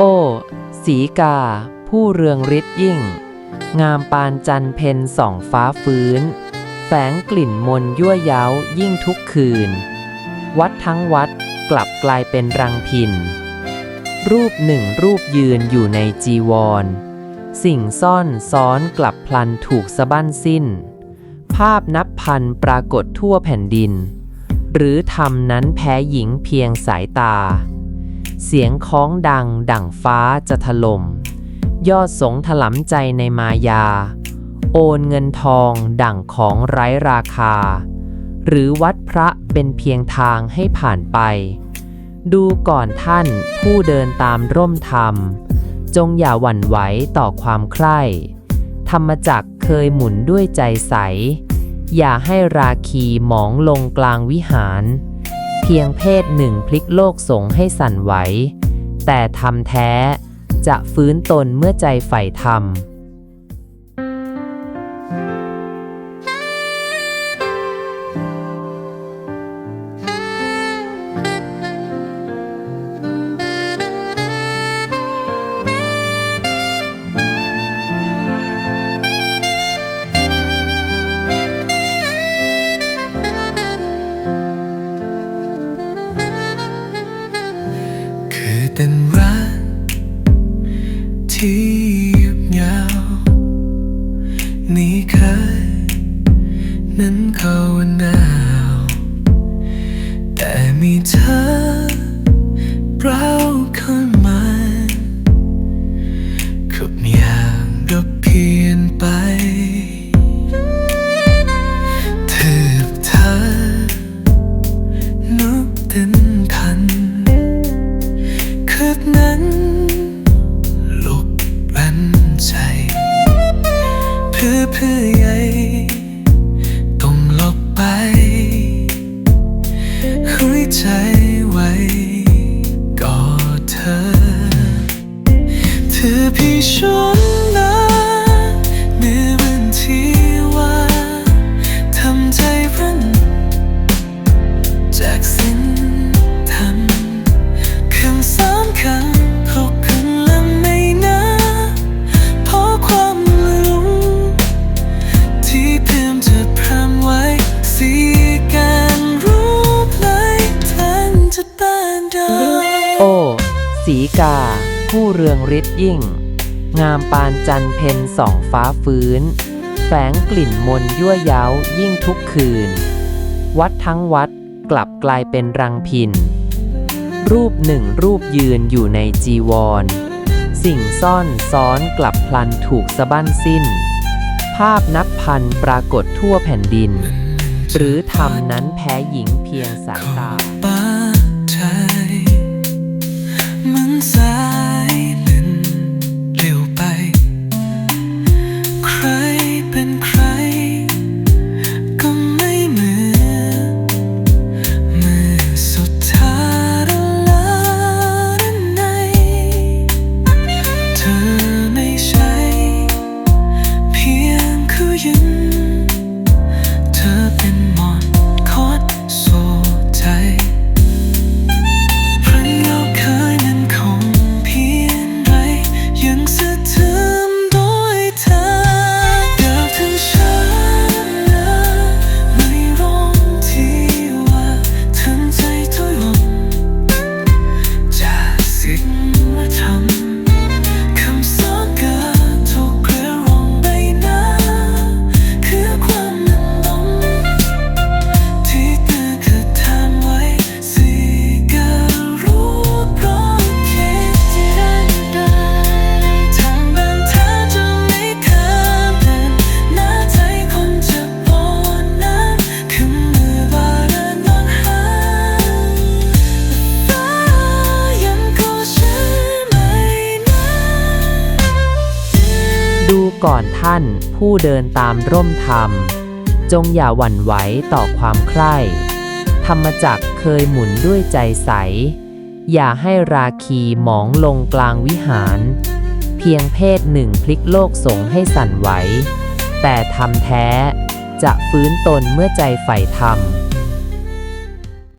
โอ้ สีกา ผู้เรืองฤทธิ์ยิ่ง งามปานจันเพนส่องฟ้าฟื้น แฝงกลิ่นมนยั่วเย้ายิ่งทุกคืน วัดทั้งวัดกลับกลายเป็นรังพิน รูปหนึ่งรูปยืนอยู่ในจีวร สิ่งซ่อนซ้อนกลับพลันถูกสะบั้นสิ้น ภาพนับพันปรากฏทั่วแผ่นดิน หรือธรรมนั้นแพ้หญิงเพียงสายตา เสียงคล้องดังดั่งฟ้าจะถล่ม ยอดสงถลำใจในมายา โอนเงินทองดั่งของไร้ราคา หรือวัดพระเป็นเพียงทางให้ผ่านไป ดูก่อนท่านผู้เดินตามร่มธรรม จงอย่าหวั่นไหวต่อความใคร่ ธรรมจักเคยหมุนด้วยใจใส อย่าให้ราคีหมองลงกลางวิหาร พียงเพศหนึ่งพลิกโลกสงให้สั่นไหว แต่ทำแท้จะฟื้นตนเมื่อใจใฝ่ธรรม ที่ยืดยาวนี่เคยนั้นเขาว่าหนาวแต่มีเธอเราเข้ามาขุบอย่างเราเพียนไปเธอเธอนุกต้นทันคืนนั้น ใจไว้กอดเธอ เธอพี่ชวน สีกา ผู้เรืองฤทธิ์ยิ่ง งามปานจันเพนสองฟ้าฟื้น แฝงกลิ่นมนยั่วเย้ายิ่งทุกคืน วัดทั้งวัดกลับกลายเป็นรังพิน รูปหนึ่งรูปยืนอยู่ในจีวร สิ่งซ่อนซ้อนกลับพลันถูกสะบั้นสิ้น ภาพนับพันปรากฏทั่วแผ่นดิน หรือธรรมนั้นแพ้หญิงเพียงสายตา ก่อนท่านผู้เดินตามร่มธรรม จงอย่าหวั่นไหวต่อความใคร่ธรรมจักเคยหมุนด้วยใจใส อย่าให้ราคีหมองลงกลางวิหาร เพียงเพศหนึ่งพลิกโลกสงให้สั่นไหว แต่ทำแท้จะฟื้นตนเมื่อใจใฝ่ธรรม